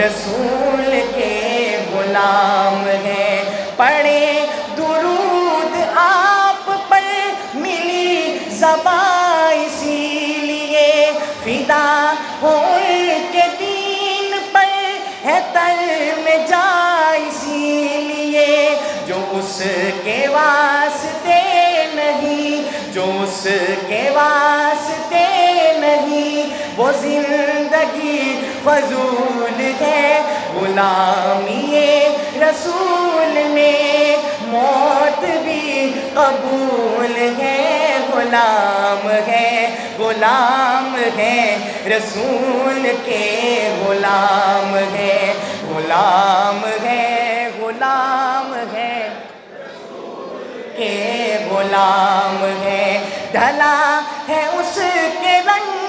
रसूल के गुलाम हैं। पढ़े दुरूद आप पर मिली जबा इसीलिए फिदा हो के दीन पर है तर में जा, इसीलिए जो उसके वास्ते नहीं, जो उसके वास्ते नहीं, वो ज़िंदगी फजूल है, गुलामी रसूल में मौत भी कबूल है, गुलाम है गुलाम है, रसूल के गुलाम है गुलाम है गुलाम है, के गुलाम है ढला है उसके रंग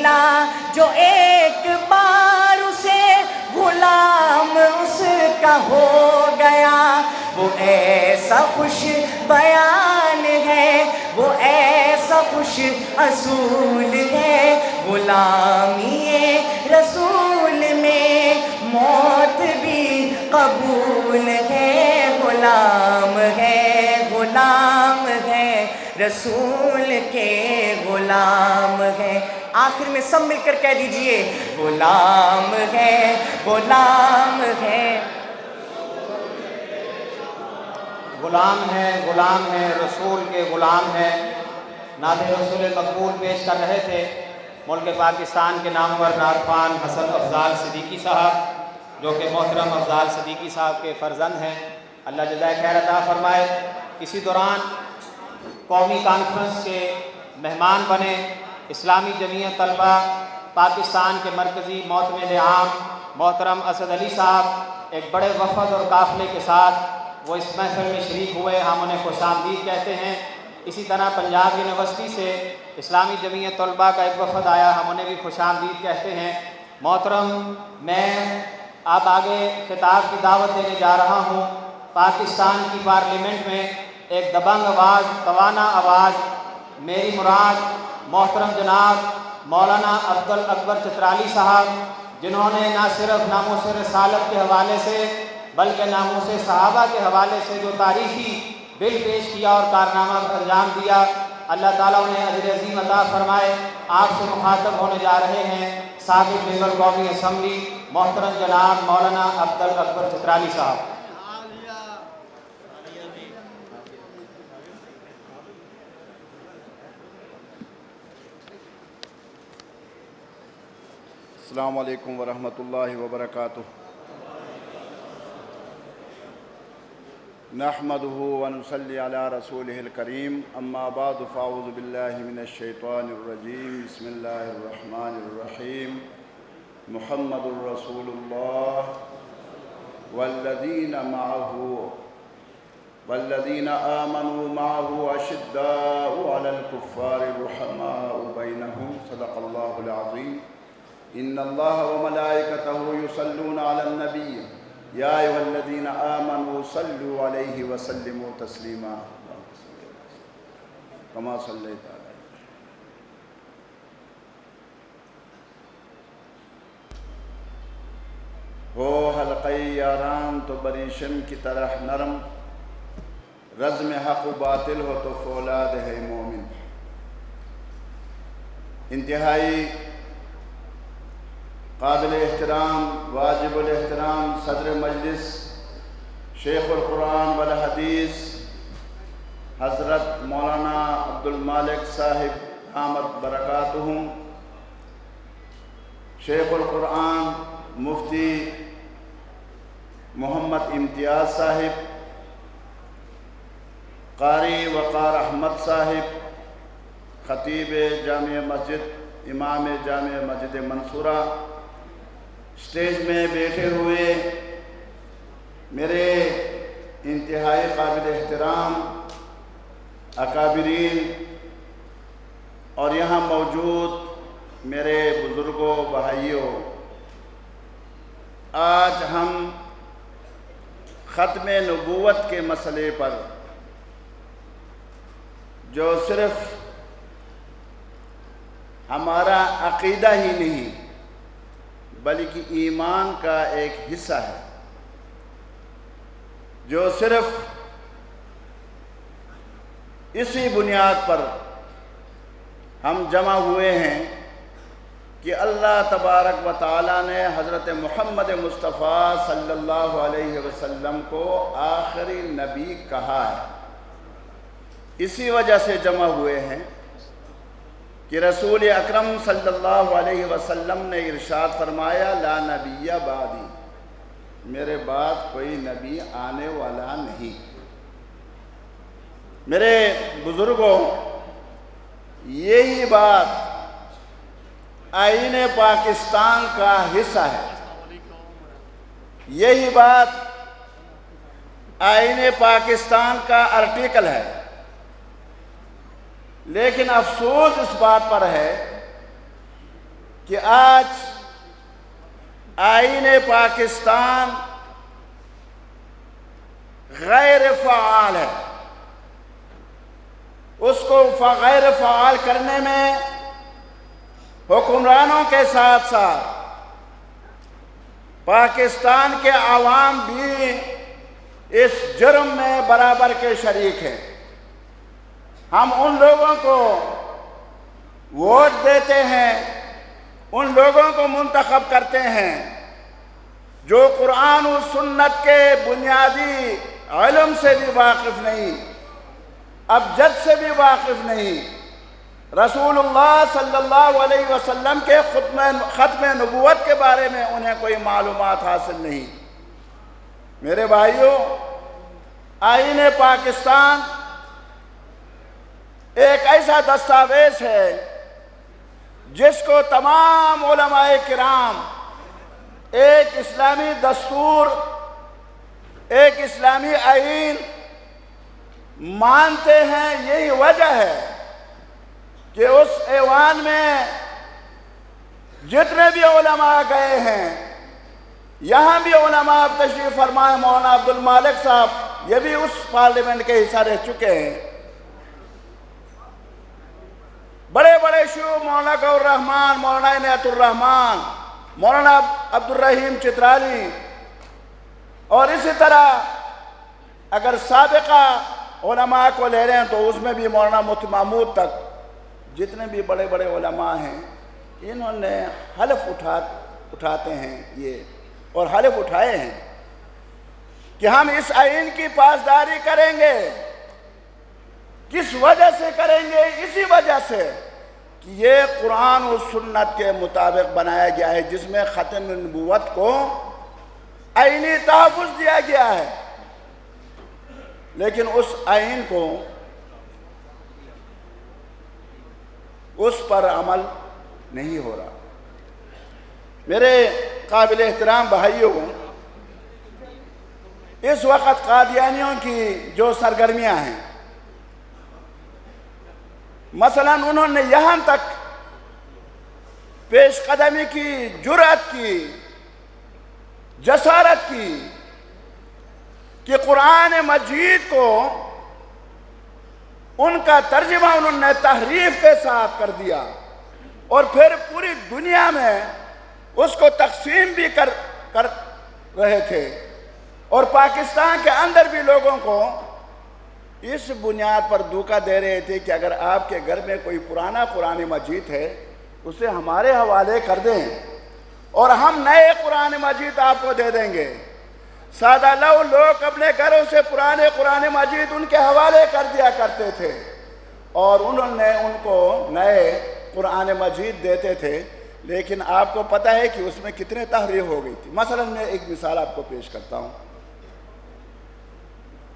मिला जो एक बार उसे गुलाम उसका हो गया। वो ऐसा खुश बयान है, वो ऐसा खुश असूल है। गुलामी रसूल में मौत भी कबूल है। गुलाम है गुलाम है, रसूल के गुलाम है। आखिर में सब मिलकर कह दीजिए गुलाम है गुलाम है। गुलाम है गुलाम है, रसूल के गुलाम है। नाद रसूल मकबूल पेश कर रहे थे, मुल्क पाकिस्तान के नामवर नारफान हसन अफजाल सदीकी साहब, जो कि मोहतरम अफजाल सदीकी साहब के फ़र्जंद हैं। अल्लाह जजाय खैर अता फ़रमाए, इसी दौरान कौमी कॉन्फ्रेंस के मेहमान बने इस्लामी जमीयत तलबा पाकिस्तान के मरकज़ी मोतमिल आम मोहतरम असद अली साहब एक बड़े वफद और काफ़िले के साथ वो इस महफिल में शरीक हुए, हम उन्हें खुश आमदीद कहते हैं। इसी तरह पंजाब यूनिवर्सिटी से इस्लामी जमीयत तलबा का एक वफद आया, हम उन्हें भी खुश आमदीद कहते हैं। मोहतरम, मैं आप आगे खिताब की दावत देने जा रहा हूँ। पाकिस्तान की पार्लियामेंट में एक दबंग आवाज़ तवाना आवाज़, मेरी मुराद मोहतरम जनाब, मौलाना अब्दुल अकबर चित्राली साहब, जिन्होंने ना सिर्फ़ नामोस रसालत के हवाले से, बल्कि नामों से सहाबा के हवाले से जो तारीखी बिल पेश किया और कारनामा अंजाम दिया, अल्लाह ताला उन्हें अजर अजीम अता फरमाए आपसे मुखातब होने जा रहे हैं साबिक मेंबर कौमी असम्बली, मोहतरम जनाब, मौलाना अब्दुल अकबर चित्राली साहब अल्लाम वरहमतुल्लाहि वबरकातुह नहमदहु वनसल्ली अला रसूलिहिल करीम अम्मा बाद फ़ाउज़ु बिल्लाहि मिनश शैतानिर रजीम बिस्मिल्लाहिर रहमानिर रहीम मुहम्मदुर रसूलुल्लाह वल्लज़ीना मअहु वल्लज़ीना आमनू मअहु अशिद्दाउ अलल कुफ़्फ़ारि इन्नल्लाह व मलाइकतहु युसल्लूना अलन नबी या अय्युहल्लज़ीन आमनू सल्लु अलैहि व सल्लिमू तस्लीमा कमा सल्लैता अलैहि हो हलक़ई यारान तो बरीशम की तरह नरम रज़म हक़ बातिल हो तो फौलाद है मोमिन इंतहाई काबिल एहतराम वाजिबुल एहतराम सदर मजलिस शेख़ुल्कुरान वल हदीस, हज़रत मौलाना अब्दुल मालिक साहिब आमद बरकातहम शेख़ुल्कुरान मुफ्ती मोहम्मद इम्तियाज़ साहिब, कारी वक़ार अहमद साहिब, ख़तीब जाम मस्जिद, इमाम जाम मस्जिद मंसूरा स्टेज में बैठे हुए मेरे इंतहाई काबिल एहतराम, अकाबरीन और यहाँ मौजूद मेरे बुज़ुर्गों, भाइयों, आज हम ख़त्म नबूवत के मसले पर, जो सिर्फ़ हमारा अकीदा ही नहीं बल्कि ईमान का एक हिस्सा है, जो सिर्फ़ इसी बुनियाद पर हम जमा हुए हैं कि अल्लाह तबारक व ताली ने हज़रत मोहम्मद मुस्तफ़ा सल्लल्लाहु अलैहि वसल्लम को आखिरी नबी कहा है। इसी वजह से जमा हुए हैं कि रसूल अकरम सल्लल्लाहु अलैहि वसल्लम ने इरशाद फरमाया, ला नबिया बादी, मेरे बाद कोई नबी आने वाला नहीं। मेरे बुज़ुर्गों, यही बात आइन पाकिस्तान का हिस्सा है। यही बात आइन पाकिस्तान का आर्टिकल है। लेकिन अफसोस इस बात पर है कि आज आइन पाकिस्तान गैर फ़ाल है। उसको गैर फ़ाल करने में हुक्मरानों के साथ साथ पाकिस्तान के आवाम भी इस जुर्म में बराबर के शरीक हैं। हम उन लोगों को वोट देते हैं, उन लोगों को मुंतखब करते हैं, जो कुरान और सुन्नत के बुनियादी इलम से भी वाकिफ नहीं अब जज से भी वाकिफ नहीं, रसूलुल्लाह सल्लल्लाहु अलैहि वसल्लम के ख़त्म नबूवत के बारे में उन्हें कोई मालूम हासिल नहीं। मेरे भाइयों आइन पाकिस्तान एक ऐसा दस्तावेज़ है जिसको तमाम किराम, एक इस्लामी दस्तूर, एक इस्लामी आइन मानते हैं, यही वजह है कि उस ऐवान में जितने भी उलमा गए हैं, यहाँ भी ओलमा तशरीफ़ फरमाए मौलाना अब्दुल मालिक साहब, ये भी उस पार्लियामेंट के हिस्सा रह चुके हैं। बड़े बड़े शू मौलाना गौर रहमान मौलाना इनायतुर्रहमान, मौलाना अब्दुलरहीम चित्राली। और इसी तरह अगर सबका उलमा को ले रहे हैं तो उसमें भी मौलाना मुफ़्त महमूद तक जितने भी बड़े बड़े उलमा हैं, इन्होंने हलफ उठा, उठाते हैं ये, और हलफ उठाए हैं कि हम इस आइन की पासदारी करेंगे। किस वजह से करेंगे? इसी वजह से कि ये कुरान और सुन्नत के मुताबिक बनाया गया है, जिसमें ख़त्म नबूवत को आइनी तहफ़ दिया गया है। लेकिन उस आइन को, उस पर अमल नहीं हो रहा। मेरे काबिल एहतराम भाइयों, इस वक्त कादियानियों की जो सरगर्मियाँ हैं मसलन उन्होंने यहाँ तक पेश कदमी की जुरात की, जसारत की कि कुरान मजीद को उनका तर्जमा उन्होंने तहरीफ के साथ कर दिया और फिर पूरी दुनिया में उसको तकसीम भी कर कर रहे थे। और पाकिस्तान के अंदर भी लोगों को इस बुनियाद पर धोखा दे रहे थे कि अगर आपके घर में कोई पुराना कुरान मजीद है, उसे हमारे हवाले कर दें और हम नए कुरान मजीद आपको दे देंगे। सादा लव लोग अपने घरों से पुराने कुरान मजीद उनके हवाले कर दिया करते थे और उन्होंने उनको नए कुरान मजीद देते थे। लेकिन आपको पता है कि उसमें कितने तहरीर हो गई थी। मसलन मैं एक मिसाल आपको पेश करता हूँ।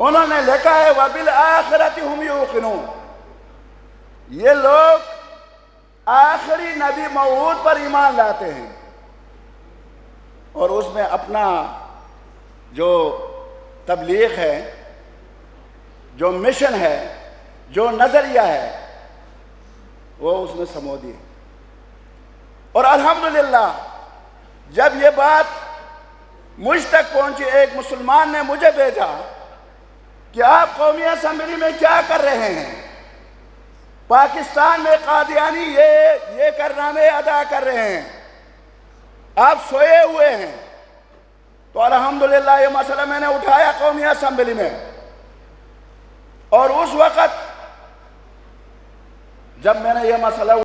उन्होंने लिखा है, वबिल आखिरत हम यूकिनू ये लोग आखिरी नबी मऊद पर ईमान लाते हैं और उसमें अपना जो तबलीग है, जो मिशन है, जो नज़रिया है, वो उसमें समो दिए और अल्हम्दुलिल्लाह, जब ये बात मुझ तक पहुँची, एक मुसलमान ने मुझे भेजा कि आप कौमी असम्बली में क्या कर रहे हैं? पाकिस्तान में कादियानी ये ये करनामे अदा कर रहे हैं। आप सोए हुए हैं। तो अल्हम्दुलिल्लाह, ये मसला मैंने उठाया कौमी असम्बली में। और उस वक़्त जब मैंने ये मसला